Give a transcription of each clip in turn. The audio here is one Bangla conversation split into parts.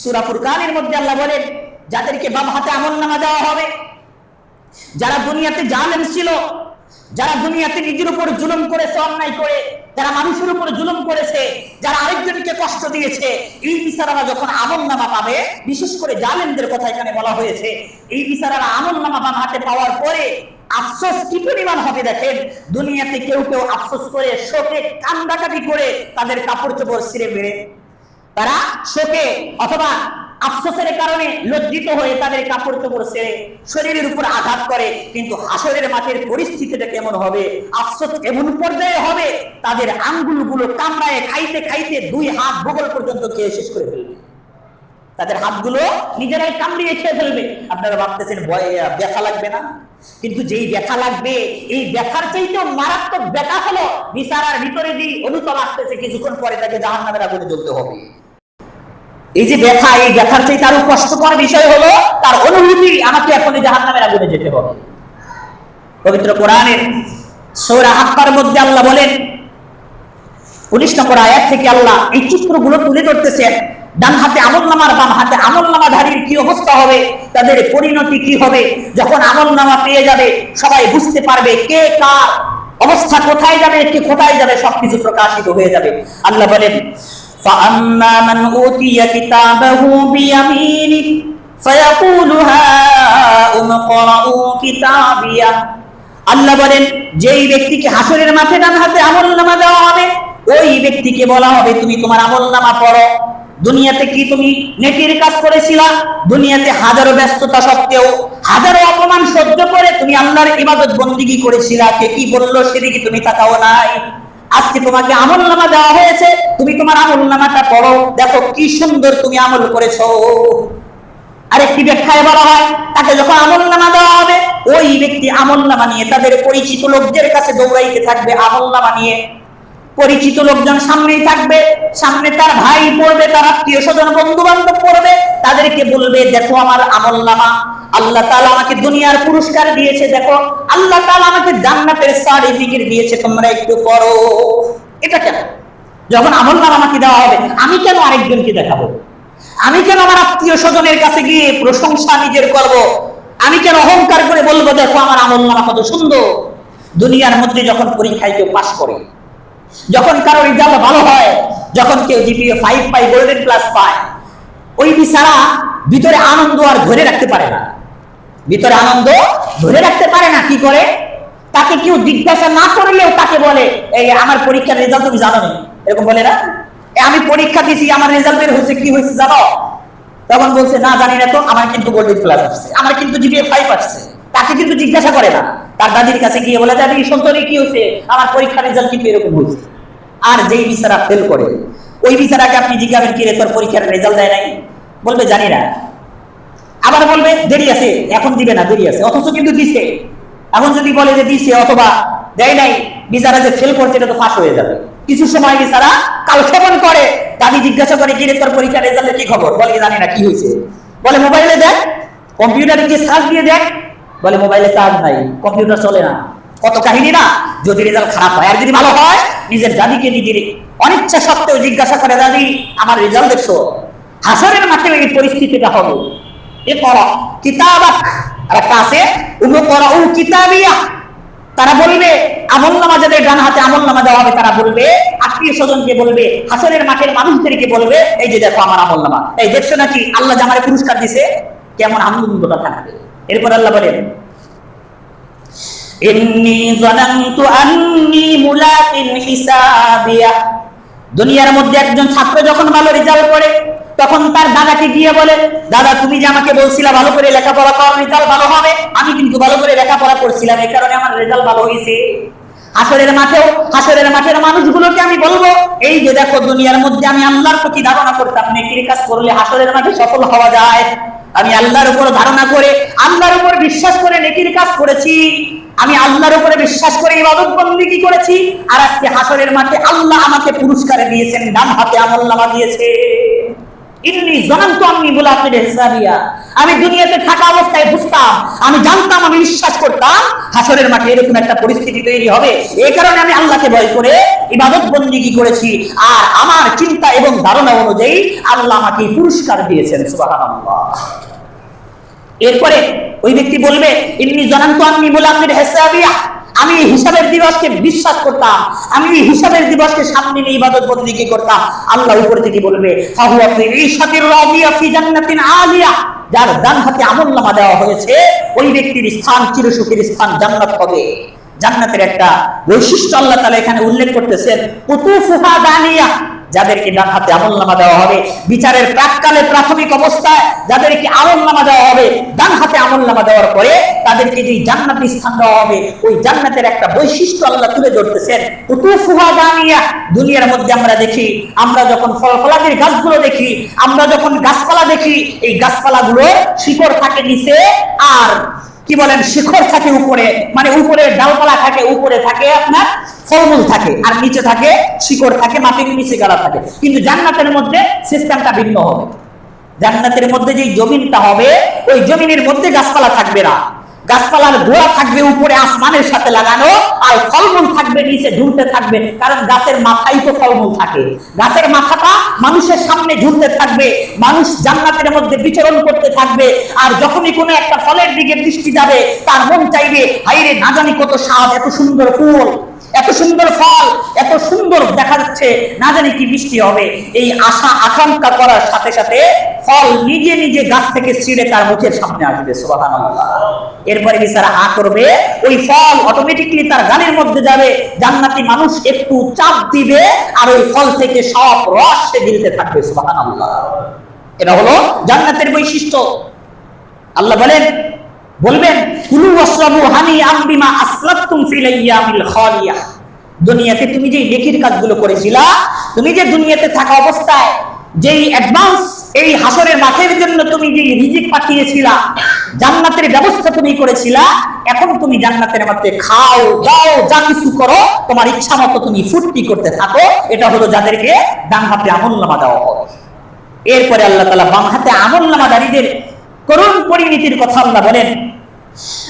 সূরা ফুরকানের মধ্যে আল্লাহ বলেন, যাদেরকে বাম হাতে আমল নামা দেওয়া হবে, যারা দুনিয়াতে জালেম ছিল, যারা দুনিয়াতে নিজের উপর জুলুম করেছে, অন্যায় করে, যারা মানুষের উপর জুলুম করেছে, যারা আরেকজনকে কষ্ট দিয়েছে, এই বিচারারা যখন আমল নামা পাবে, বিশেষ করে জালেমদের কথা এখানে বলা হয়েছে, এই বিচারারা আমল নামা বাম হাতে পাওয়ার পরে আফসোস কি পরিমাণ হবে দেখেন? দুনিয়াতে কেউ কেউ আফসোস করে, শোকে কান্দাকাটি করে তাদের কাপড় চোপড় ছিঁড়ে বেড়ে তারা শোকে অথবা আফসোসের কারণে লজ্জিত হয়ে তাদের কাপড় চোপড় ছেড়ে শরীরের উপর আঘাত করে। কিন্তু হাসরের মাঠের পরিস্থিতিটা কেমন হবে? আফসোস এমন পর্যায়ে হবে, তাদের আঙ্গুলগুলো কামড়ায় খাইতে খাইতে দুই হাত বগল পর্যন্ত খেয়ে শেষ করে ফেলবে। তাদের হাতগুলো নিজেরাই কামড়িয়ে খেয়ে ফেলবে। আপনারা ভাবতেছেন ব্যথা লাগবে না? কিন্তু যেই ব্যথা লাগবে, এই ব্যথার চাইতেও মারাত্মক ব্যথা হলো। বিচারার ভিতরে দিয়ে অনুতল আসতেছে, কিছুক্ষণ পরে তাকে জাহান নামের আগুনে জ্বলতে হবে। এই যে ব্যথা, এই ব্যথার চাইতে আরও কষ্টকর বিষয় হলো, তার অনুভূতি আমাকে এখন জাহান নামের আগুনে যেতে হবে। পবিত্র কোরআনের সৌরা হাক্কার মধ্যে আল্লাহ বলেন, উনিশ নম্বর আয়াত থেকে আল্লাহ এই চিত্রগুলো তুলে ধরতেছেন ডান হাতে আমল নামার বাম হাতে আমল নামাধারীর কি অবস্থা হবে, তাদের পরিণতি কি হবে, যখন আমল নামা পেয়ে যাবে, সবাই বুঝতে পারবে কে কার অবস্থা কোথায় যাবে, কে কোথায় যাবে, সবকিছু প্রকাশিত হয়ে যাবে। আল্লাহ বলেন فأما من أوتي كتابه بيمينه فيقول هاؤم اقرءوا كتابيه আল্লাহ বলেন যেই ব্যক্তিকে হাসরের মাঠে ডান হাতে আমল নামা দেওয়া হবে ওই ব্যক্তিকে বলা হবে তুমি তোমার আমল নামা পড়ো দুনিয়াতে কি তুমি নেটির কাজ করেছিলা দুনিয়াতে হাজারো ব্যস্ততা সত্ত্বেও হাজারো অপমান সহ্য করে তুমি আল্লাহর ইবাদত বন্দিগি করেছিলা কে কি বললো সেদিকে তুমি তাকাও নাই আজকে তোমাকে আমল নামা দেওয়া হয়েছে, তুমি তোমার আমল নামাটা পড়ো। দেখো কি সুন্দর তুমি আমল করেছ। আরেকটি ব্যাখ্যায় বলা হয়, তাকে যখন আমল নামা দেওয়া হবে, ওই ব্যক্তি আমল নামা নিয়ে তাদের পরিচিত লোকদের কাছে দৌড়াইতে থাকবে আমল নামা নিয়ে। পরিচিত লোকজন সামনেই থাকবে, সামনে তার ভাই পড়বে, তার আত্মীয় স্বজন বন্ধু বান্ধব তাদেরকে বলবে, দেখো আমার আমল নামা আল্লাহ তাআলা আমাকে দুনিয়ার পুরস্কার দিয়েছে, দেখো, আল্লাহ তাআলা আমাকে জান্নাতের সার্টিফিকেট দিয়েছে, তোমরা একটু পড়ো। এটা কেন? যখন আমল নামা আমাকে দেওয়া হবে, আমি কেন আরেকজনকে দেখাবো? আমি কেন আমার আত্মীয় স্বজনের কাছে গিয়ে প্রশংসা নিজের করব? আমি কেন অহংকার করে বলব, দেখো, আমার আমল নামা কত সুন্দর। দুনিয়ার মধ্যে যখন পরীক্ষায় কেউ পাশ করে, যখন কারও রেজাল্ট ভালো হয়, যখন কেউ জিপিএ ফাইভ পায় গোল্ডেন প্লাস পায় ওই বিচারা ভিতরে আনন্দ আর ধরে রাখতে পারে না। ভিতরে আনন্দ ধরে রাখতে পারে না, কি করে? তাকে কেউ জিজ্ঞাসা না করলেও তাকে বলে, এই আমার পরীক্ষার রেজাল্ট তুমি জানো এরকম বলে না? আমি পরীক্ষা দিছি আমার রেজাল্ট বের হয়েছে, কি হয়েছে জানো? তখন বলছে, না, জানি না তো, আমার কিন্তু গোল্ডেন প্লাস আসছে, আমার কিন্তু জিপিএ ফাইভ আসছে। তাকে কিন্তু জিজ্ঞাসা করে না। তার দাদির কাছে গিয়ে বলে যাবি সন্তরি কি হয়েছে? আমার পরীক্ষার রেজাল্ট কিন্তু এরকম হয়েছে। আর যেই বিচারা ফেল করে ওই বিচারাকে আপনি জিজ্ঞাসা কি রে, তোর পরীক্ষার রেজাল্ট দেয় নাই? বলবে, জানি না। আবার বলবে, দেরি আছে, এখন দিবে না, দেরি আছে। অথচ কিন্তু দিছে। এখন যদি বলে যে দিছে অথবা দেয় নাই বিচারা যে ফেল করছে, এটা তো ফাঁস হয়ে যাবে। কিছু সময় বিচারা কাল কালক্ষেপণ করে দাদি জিজ্ঞাসা করে কিরে তোর পরীক্ষার রেজাল্টের কি খবর? বলে জানি না, কি হয়েছে? বলে, মোবাইলে দেখ, কম্পিউটারে গিয়ে সার্চ দিয়ে দেখ। বলে, মোবাইলে চার্জ নাই, কম্পিউটার চলে না। কত কাহিনী না? যদি রেজাল্ট খারাপ হয়, আর যদি ভালো হয়, নিজের দাদিকে নিজের অনিচ্ছা সত্ত্বেও জিজ্ঞাসা করে, দাদি, আমার রেজাল্ট দেখছ? হাসরের মাঠে এই পরিস্থিতিটা হবে এ পড়া। কিতাবাক, আর একটা আছে পড়া উ কিতাবিয়া। তারা বলবে, আমল নামা যাদের ডান হাতে আমল নামা দেওয়া হবে। তারা বলবে, আত্মীয় স্বজনকে বলবে হাসরের মাঠের মানুষদেরকে বলবে, এই যে দেখো আমার আমল নামা। এই দেখছ নাকি? আল্লাহ যে আমারে পুরস্কার দিছে, কেমন আনন্দটা থাকবে। এরপর আল্লাহ বলেন ইন্নী জানান্তু আন্নী মুলাকিন হিসাবিয়া দুনিয়ার মধ্যে একজন ছাত্র যখন ভালো রেজাল্ট করে, তখন তার দাদাকে গিয়ে বলে, দাদা, তুমি যে আমাকে বলছিলা ভালো করে লেখাপড়া কর রেজাল্ট ভালো হবে, আমি কিন্তু ভালো করে লেখাপড়া করছিলাম এই কারণে আমার রেজাল্ট ভালো হয়েছে। হাসরের মাঠেও, হাসরের মাঠের মানুষগুলোকে আমি বলব, এই যে দেখো, দুনিয়ার মধ্যে আমি আল্লাহর প্রতি ধারণা করতাম, নেকির কাজ করলে হাসরের মাঠে সফল হওয়া যায়। আমি আল্লাহর উপর ধারণা করে, আল্লাহর উপর বিশ্বাস করে নেকির কাজ করেছি। আমি আল্লাহর উপরে বিশ্বাস করে ইবাদত বন্দিগি করেছি? আর আজকে হাসরের মাঠে আল্লাহ আমাকে পুরস্কার দিয়েছেন, ডান হাতে আমল নামা দিয়েছে। আমি দুনিয়াতে থাকা অবস্থায় বুঝতাম, আমি জানতাম, আমি বিশ্বাস করতাম, হাসরের মাঠে এরকম একটা পরিস্থিতি তৈরি হবে। এই কারণে আমি আল্লাহকে ভয় করে ইবাদত বন্দিগি করেছি। আর আমার চিন্তা এবং ধারণা অনুযায়ী আল্লাহ আমাকে পুরস্কার দিয়েছেন, সুবহানাল্লাহ। এরপরে ওই ব্যক্তি বলবে, ইন্নি জানান্ত আমি আপনি হেসাবিয়া। আমি হিসাবের দিবসকে বিশ্বাস করতাম। আমি হিসাবের দিবসকে সামনে নিয়ে ইবাদত বন্দিকে করতাম। আল্লাহ উপর থেকে বলবে আলিয়া। যার ডান হাতে আমল নামা দেওয়া হয়েছে, ওই ব্যক্তির স্থান চিরসুখের স্থান জান্নাত হবে। জান্নাতের একটা বৈশিষ্ট্য আল্লাহ তাআলা এখানে উল্লেখ করতেছেন, কুতুফুহা দানিয়া। যাদেরকে ডান হাতে আমল নামা দেওয়া হবে, বিচারের প্রাককালে প্রাথমিক অবস্থায় যাদেরকে আমল নামা দেওয়া হবে, ডান হাতে আমল নামা দেওয়ার পরে তাদেরকে যে জান্নাতি স্থান দেওয়া হবে, ওই জান্নাতের একটা বৈশিষ্ট্য আল্লাহ তুলে ধরতেছেন। দুনিয়ার মধ্যে আমরা দেখি, আমরা যখন ফল ফলাদির গাছগুলো দেখি, আমরা যখন গাছপালা দেখি, এই গাছপালাগুলো শিকড় থাকে নিচে আর কি বলেন, শিখর থাকে উপরে মানে উপরে ডালপালা থাকে, উপরে থাকে আপনার ফলমূল থাকে, আর নিচে থাকে শিকড় থাকে, মাটির নিচে গাড়া থাকে। কিন্তু জান্নাতের মধ্যে সিস্টেমটা ভিন্ন হবে। জান্নাতের মধ্যে যে জমিনটা হবে, ওই জমিনের মধ্যে গাছপালা থাকবে না। গাছপালার গোড়া থাকবে, উপরে আসমানের সাথে লাগানো, আর ফলমূল থাকবে, নিচে ঝুলতে থাকবে, কারণ গাছের মাথায় তো ফলমূল থাকে। গাছের মাথাটা মানুষের সামনে ঝুলতে থাকবে, মানুষ জান্নাতের মধ্যে বিচরণ করতে থাকবে, আর যখনই কোনো একটা ফলের দিকে দৃষ্টি যাবে, তার মন চাইবে হাইরে না জানি কত স্বাদ, এত সুন্দর ফুল। এত সুন্দর ফল, এত সুন্দর দেখা যাচ্ছে, না জানি কি মিষ্টি হবে। এই আশা, আকাঙ্ক্ষা করার সাথে সাথে ফল নিজে নিজে গাছ থেকে ছিঁড়ে তার মুখের সামনে আসবে, সুবহানাল্লাহ। এরপরে বিচারা আ করবে, ওই ফল অটোমেটিকলি তার গানের মধ্যে যাবে, জান্নাতি মানুষ একটু চাপ দিবে, আর ওই ফল থেকে সব রস সে গিলতে থাকবে, সুবহানাল্লাহ। এটা হলো জান্নাতের বৈশিষ্ট্য। আল্লাহ বলেন বলবেন, কুলু ওয়াশরাবু হানি বিমা আসলাফতুম ফিল দুনিয়াতে তুমি যে নেকির কাজগুলো করেছিলা, তুমি যে দুনিয়াতে থাকা অবস্থায়, যেই অ্যাডভান্স এই হাসরের মাঠের জন্য তুমি যে রিজিক পাঠিয়েছিলা, জান্নাতের ব্যবস্থা তুমি করেছিলা, এখন তুমি জান্নাতের মধ্যে খাও দাও যা কিছু করো, তোমার ইচ্ছা মতো তুমি ফুর্তি করতে থাকো, এটা হলো যাদেরকে ডান হাতে আমল নামা দেওয়া হবে এরপরে আল্লাহ তালা বাম হাতে আমল নামাদারীদের করুণ পরিণতির কথা আল্লাহ বলেন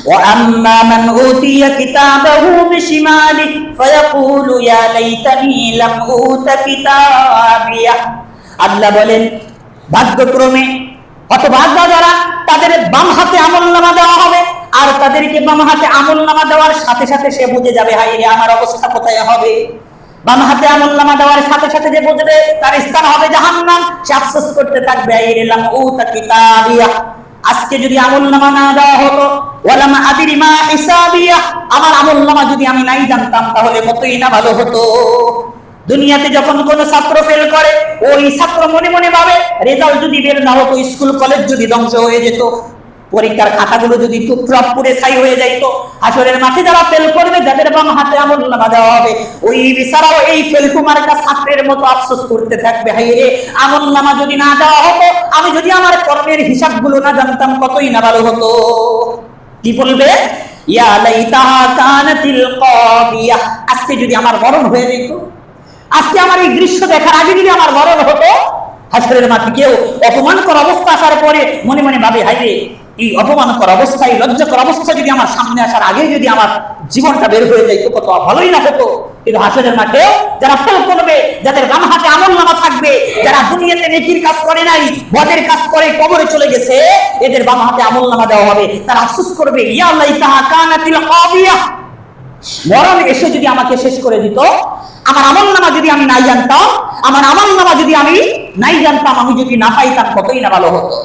وأما من أوتي كتابه بشماله فيقول يا ليتني لم أوت كتابيه আল্লাহ বলেন ভাগ্যক্রমে হতভাগ্য যারা তাদের বাম হাতে আমল নামা দেওয়া হবে আর তাদেরকে বাম হাতে আমল নামা দেওয়ার সাথে সাথে সে বুঝে যাবে হাই রে আমার অবস্থা কোথায় হবে বাম হাতে আমল নামা দেওয়ার সাথে সাথে যে বুঝবে তার স্থান হবে জাহান্নাম সে আফসোস করতে থাকবে এই রেলাম ও তা কিতাবিয়া আজকে যদি আমল নামা না দেওয়া হতো, ওয়ালামা আমার আমল নামা যদি আমি নাই জানতাম, তাহলে কতই না ভালো হতো? দুনিয়াতে যখন কোন ছাত্র ফেল করে, ওই ছাত্র মনে মনে ভাবে, রেজাল্ট যদি বের না হতো, স্কুল, কলেজ যদি ধ্বংস হয়ে যেত পরীক্ষার খাতাগুলো যদি টুকরাপ পুরে ছাই হয়ে যাইত হাসরের মাঠে যারা ফেল করবে, যাদের বাম হাতে আমল নামা দেওয়া হবে, ওই বিচারাও এই ফেল কুমারটা ছাত্রের মতো আফসোস করতে থাকবে। হাই রে, আমল নামা যদি না দেওয়া হতো, আমি যদি আমার কর্মের হিসাবগুলো না জানতাম, কতই না ভালো হতো। কি বলবে? ইয়া লাইতাহা কানাতিল কাবিয়া। আজকে যদি আমার মরণ হয়ে যেত, আজকে আমার এই দৃশ্য দেখার আগে যদি আমার মরণ হতো, হাসরের মাঠে কেউ অপমানকর অবস্থা আসার পরে মনে মনে ভাবে হাইরে এই অপমানকর অবস্থা এই লজ্জাকর অবস্থা যদি আমার সামনে আসার আগে যদি আমার জীবনটা বের হয়ে যাইতো, কত ভালোই না হতো। কিন্তু হাসরের মাঠে যারা ফেল করবে, যাদের বাম হাতে আমল নামা থাকবে, যারা দুনিয়াতে নেকির কাজ করে নাই, বদের কাজ করে কবরে চলে গেছে, এদের বাম হাতে আমল নামা দেওয়া হবে। তারা আফসোস করবে, ইয়া লাইতাহা কানাতিল কাবিয়া। মরণ এসে যদি আমাকে শেষ করে দিত, আমার আমল নামা যদি আমি নাই জানতাম, আমার আমল নামা যদি আমি নাই জানতাম, আমি যদি না পাইতাম, কতই না ভালো হতো।